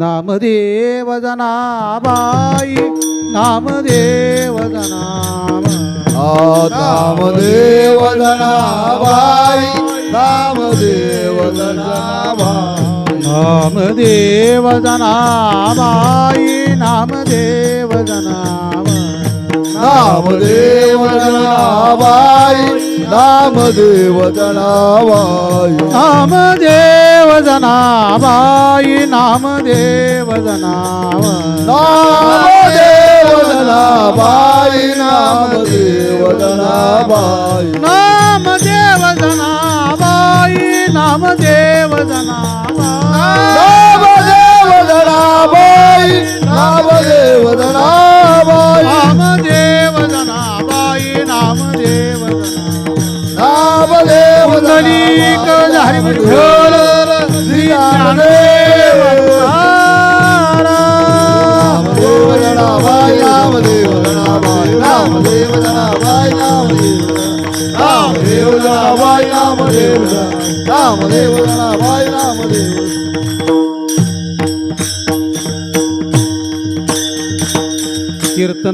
Namdev Janabai Namdev जनाम Janabai Namdev Janabai Namdev Janabai Namdev जनाम Namdev Janabai Namdev Janabai Namdev Janabai Namdev Janabai Namdev Janabai Namdev Janabai Janabai Namdev Janabai Janabai Namdev Janabai Janabai Namdev Janabai Dnyandev Namdev Janabai Janabai Namdev Janabai Namdev Namdev Janabai कीर्तन